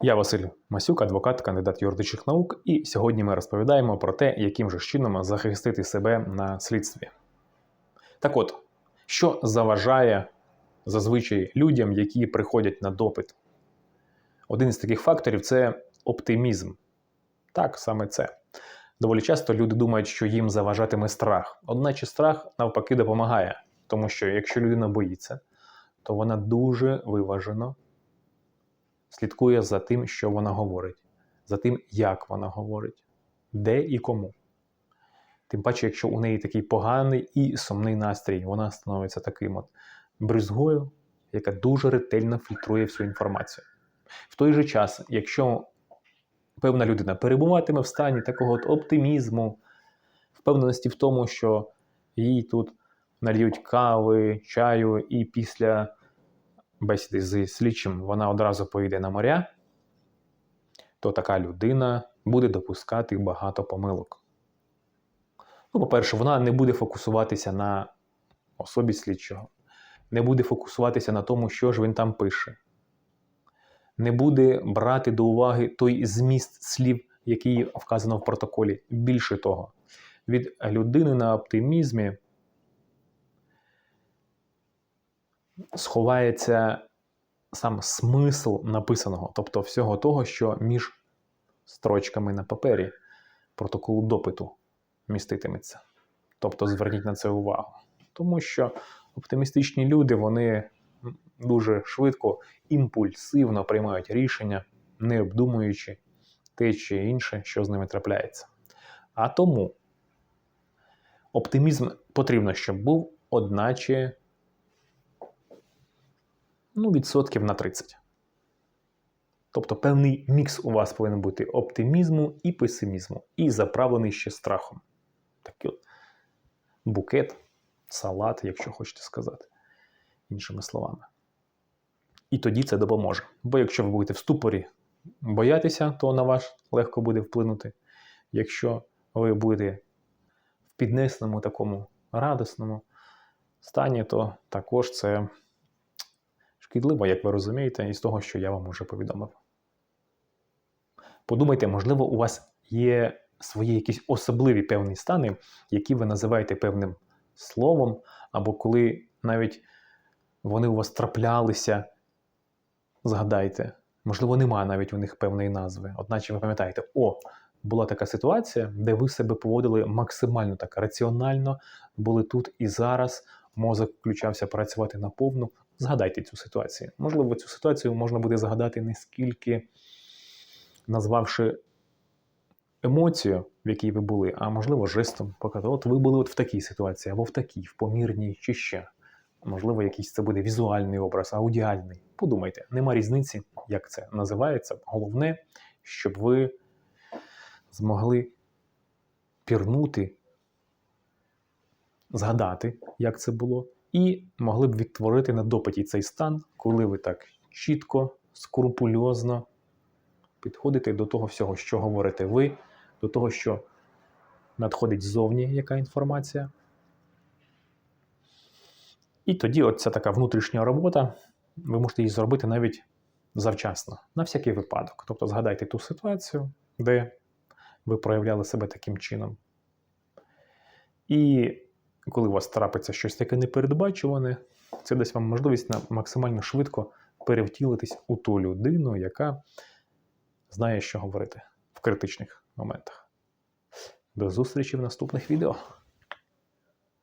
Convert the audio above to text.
Я Василь Масюк, адвокат, кандидат юридичних наук, і сьогодні ми розповідаємо про те, яким же чином захистити себе на слідстві. Так от, що заважає зазвичай людям, які приходять на допит? Один із таких факторів це оптимізм. Так, саме це. Доволі часто люди думають, що їм заважатиме страх. Одначе страх навпаки допомагає, тому що якщо людина боїться, то вона дуже виважено слідкує за тим, що вона говорить, за тим, як вона говорить, де і кому. Тим паче, якщо у неї такий поганий і сумний настрій, вона становиться таким от бризгою, яка дуже ретельно фільтрує всю інформацію. В той же час, якщо певна людина перебуватиме в стані такого от оптимізму, впевненості в тому, що їй тут нальють кави, чаю, і після бесіди з слідчим вона одразу поїде на моря, то така людина буде допускати багато помилок. Ну, по-перше, вона не буде фокусуватися на особі слідчого, не буде фокусуватися на тому, що ж він там пише, не буде брати до уваги той зміст слів, який вказано в протоколі. Більше того, від людини на оптимізмі сховається сам смисл написаного, тобто всього того, що між строчками на папері протоколу допиту міститиметься. Тобто зверніть на це увагу. Тому що оптимістичні люди вони дуже швидко, імпульсивно приймають рішення, не обдумуючи те чи інше, що з ними трапляється. А тому оптимізм потрібно, щоб був, одначе ну, відсотків на 30. Тобто певний мікс у вас повинен бути оптимізму і песимізму, і заправлений ще страхом. Такий от букет, салат, якщо хочете сказати, іншими словами. І тоді це допоможе. Бо якщо ви будете в ступорі боятися, то на вас легко буде вплинути. Якщо ви будете в піднесеному такому радісному стані, то також це шкідливо, як ви розумієте, із того, що я вам уже повідомив. Подумайте, можливо, у вас є свої якісь особливі певні стани, які ви називаєте певним словом, або коли навіть вони у вас траплялися, згадайте, можливо, немає навіть у них певної назви. Одначе ви пам'ятаєте, о, була така ситуація, де ви себе поводили максимально так раціонально, були тут і зараз, мозок включався працювати наповну. Згадайте цю ситуацію. Можливо, цю ситуацію можна буде згадати не скільки назвавши емоцію, в якій ви були, а можливо, жестом показати. От ви були от в такій ситуації, або в такій, в помірній чи ще. Можливо, якийсь це буде візуальний образ, аудіальний. Подумайте, нема різниці, як це називається. Головне, щоб ви змогли пірнути, згадати, як це було, і могли б відтворити на допиті цей стан, коли ви так чітко, скрупульозно підходите до того всього, що говорите ви, до того, що надходить ззовні яка інформація. І тоді оця така внутрішня робота, ви можете її зробити навіть завчасно, на всякий випадок. Тобто згадайте ту ситуацію, де ви проявляли себе таким чином. І коли у вас трапиться щось таке непередбачуване, це дасть вам можливість на максимально швидко перевтілитись у ту людину, яка знає, що говорити в критичних моментах. До зустрічі в наступних відео.